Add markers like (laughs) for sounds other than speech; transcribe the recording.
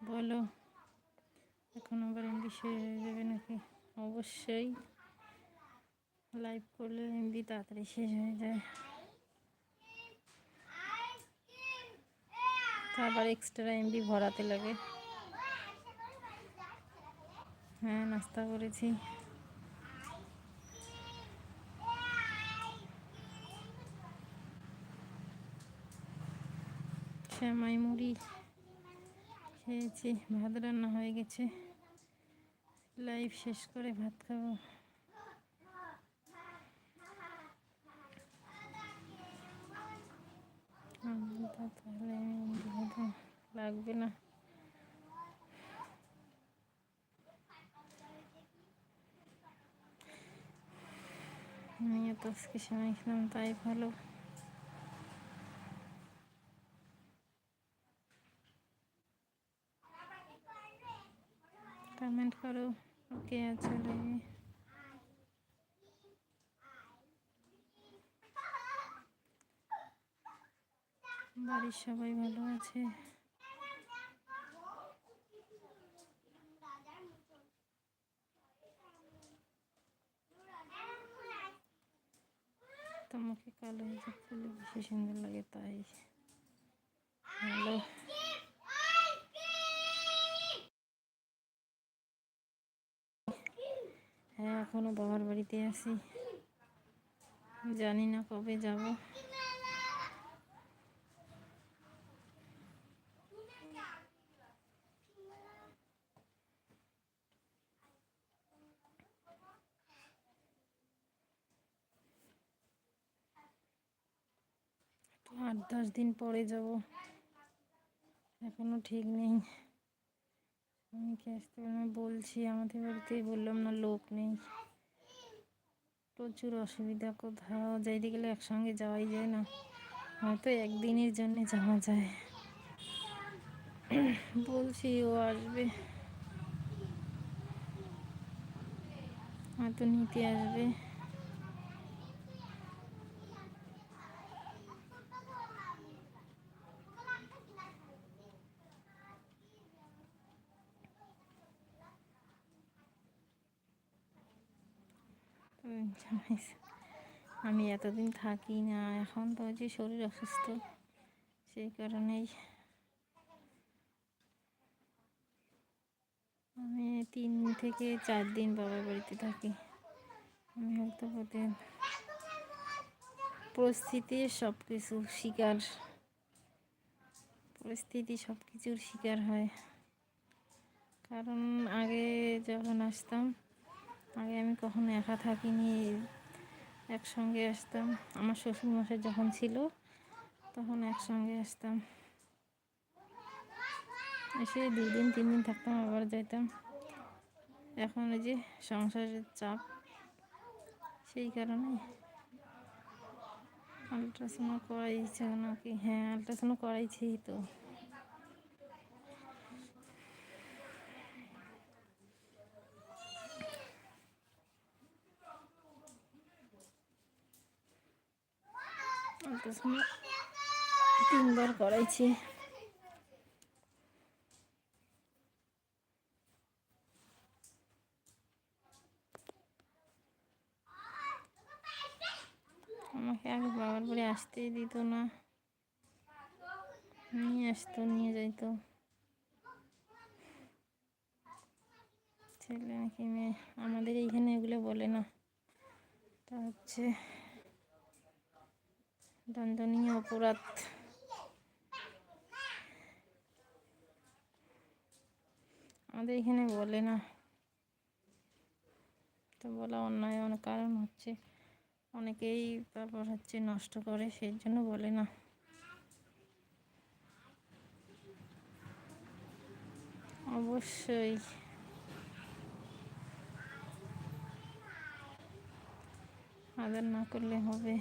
বলো, এখন আবার এমবি শেষ হয়ে যাবে নাকি? অবশ্যই। লাইভ করলে এমবি তাড়াতাড়ি শেষ হয়ে যায়। আবার এক্সট্রা এমবি ভরাতে লাগে। হ্যাঁ নাস্তা করেছি। শ্যামাই মুড়ি। খেয়েছি, ভাত রান্না হয়ে গেছে। লাইভ শেষ করে ভাত খাব। তাহলে (laughs) লাগবে না। আমিও তো আজকে সময় খেলাম, তাই ভালো। কমেন্ট করো। ওকে আছে লাগে বাড়ির সবাই ভালো আছে? তোমাকে কালো হিজাব করলে বেশি সুন্দর লাগে তাই। হ্যালো। হ্যাঁ এখনও বাবার বাড়িতে আছি। জানি না কবে যাব। আট দশ দিন পরে যাব। এখনও ঠিক নেই। আমি কি আসতে পারলাম বলছি, আমাদের বাড়িতেই বললাম, না, লোক নেই। প্রচুর অসুবিধা কোথাও। যাইতে গেলে একসঙ্গে যাওয়াই যায় না। হয়তো একদিনের জন্য যাওয়া যায়। বলছি, ও আসবে। হয়তো নিতে আসবে। আমি এতদিন থাকি না, এখন তো যে শরীর অসুস্থ, সেই কারণেই আমি তিন থেকে চার দিন বাবার বাড়িতে থাকি। আমি হয়তো প্রতিদিন পরিস্থিতির সব কিছু শিকার, পরিস্থিতি সব কিছুর শিকার হয়। কারণ আগে যখন আসতাম আগে আমি কখনো একা থাকিনি, একসঙ্গে আসতাম। আমার শ্বশুরমশাই যখন ছিল, তখন একসঙ্গে আসতাম। এসে দুই দিন তিন দিন থাকতাম, আবার যাইতাম। এখন ওই যে সংসারের চাপ, সেই কারণে আলট্রাসাউন্ড করাইছে নাকি হ্যাঁ আলট্রাসাউন্ড করাইছি তো। তিনবার করাইছি। আমাকে আগে বাবার বাড়ি আসতেই দিত না। নিয়ে আসতো, নিয়ে যাইতো। ছেলে নাকি মেয়ে। আমাদের এইখানে এগুলো বলে না। তা হচ্ছে দণ্ডনীয় অপরাধ। আমাদের এখানে বলে না। তো বলা অন্যায়, অনেক কারণ হচ্ছে। অনেকেই তারপর হচ্ছে নষ্ট করে, সেই জন্য বলে না। অবশ্যই। আদার না করলে হবে।